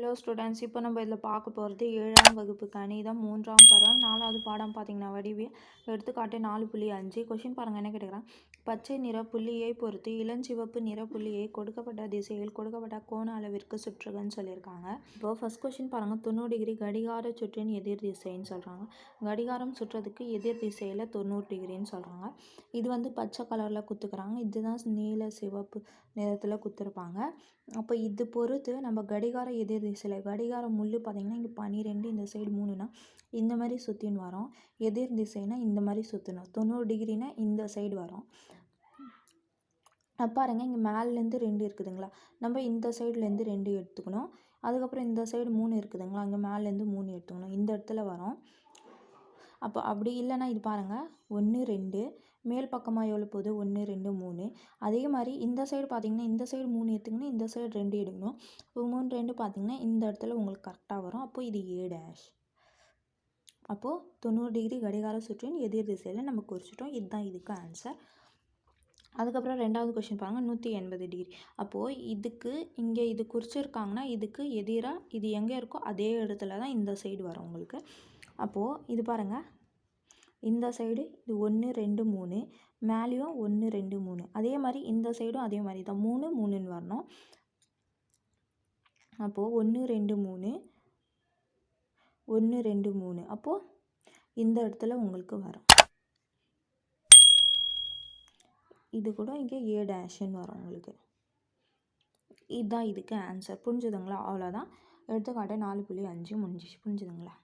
Hello students இப்போ நம்ம இதில் பார்க்க போகிறது ஏழாம் வகுப்பு கணிதம் மூன்றாம் பருவம் நாலாவது பாடம் பார்த்தீங்கன்னா வடிவியல் எடுத்துக்காட்டு நாலு புள்ளி அஞ்சு. கொஷின் பாருங்கள் என்ன கேட்டுக்கிறான் பச்சை நிற புள்ளியை பொறுத்து இளஞ்சிவப்பு நிற புள்ளியை கொடுக்கப்பட்ட திசையில் கொடுக்கப்பட்ட கோண அளவிற்கு சுற்றுகன்னு சொல்லியிருக்காங்க. இப்போ ஃபஸ்ட் கொஷின் பாருங்கள் தொண்ணூறு டிகிரி கடிகார சுற்றின் எதிர் திசைன்னு சொல்கிறாங்க கடிகாரம் சுற்றுறதுக்கு எதிர் திசையில் தொண்ணூறு டிகிரின்னு சொல்கிறாங்க இது வந்து பச்சை கலரில் குத்துக்கிறாங்க. இதுதான் நீல சிவப்பு நிறத்தில் குத்துருப்பாங்க. அப்போ இது பொறுத்து நம்ம கடிகார எதிர் திசையில் கடிகாரம் முள் பார்த்திங்கன்னா இங்கே பன்னிரெண்டு இந்த சைடு மூணுனா இந்த மாதிரி சுற்றின்னு வரோம். எதிர் திசைனா இந்த மாதிரி சுற்றணும் தொண்ணூறு டிகிரினா இந்த சைடு வரும். பாருங்கள் இங்கே மேலேருந்து ரெண்டு இருக்குதுங்களா? நம்ம இந்த சைட்லேருந்து ரெண்டு எடுத்துக்கணும். அதுக்கப்புறம் இந்த சைடு மூணு இருக்குதுங்களா? அங்கே மேலேருந்து மூணு எடுத்துக்கணும். இந்த இடத்துல வரோம். அப்போ அப்படி இல்லைன்னா இது பாருங்கள் ஒன்று ரெண்டு மேல் பக்கமாக எவ்வளோ போகுது? ஒன்று ரெண்டு மூணு. அதே மாதிரி இந்த சைடு பார்த்தீங்கன்னா இந்த சைடு மூணு எடுத்துக்கணும் இந்த சைடு ரெண்டு எடுக்கணும். இப்போ மூணு ரெண்டு பார்த்தீங்கன்னா இந்த இடத்துல உங்களுக்கு கரெக்டாக வரும். அப்போது இது ஏ டேஷ் அப்போது தொண்ணூறு டிகிரி கடிகார சுற்றின் எதிர் திசையில் நம்ம குறிச்சிட்டோம். இதுதான் இதுக்கு ஆன்சர் அதுக்கப்புறம் ரெண்டாவது கொஷின் பாருங்கள் நூற்றி எண்பது டிகிரி அப்போது இதுக்கு இங்கே இது குறிச்சிருக்காங்கன்னா இதுக்கு எதிராக இது எங்கே இருக்கோ அதே இடத்துல தான் இந்த சைடு வரும் உங்களுக்கு. அப்போது இது பாருங்கள் இந்த சைடு இது ஒன்று ரெண்டு மூணு. மேலேயும் ஒன்று ரெண்டு மூணு. அதே மாதிரி இந்த சைடும் அதே மாதிரி தான். மூணு மூணுன்னு வரணும். அப்போது ஒன்று ரெண்டு மூணு. ஒன்று ரெண்டு மூணு. அப்போது இந்த இடத்துல உங்களுக்கு வரும். இது கூட இங்கே ஏ டேஷன்னு வரும் உங்களுக்கு. இதுதான் இதுக்கு ஆன்சர் புரிஞ்சுதுங்களா? அவ்வளோதான் எடுத்துக்காட்டு நாலு புள்ளி அஞ்சு முடிஞ்சிச்சு. புரிஞ்சுதுங்களா?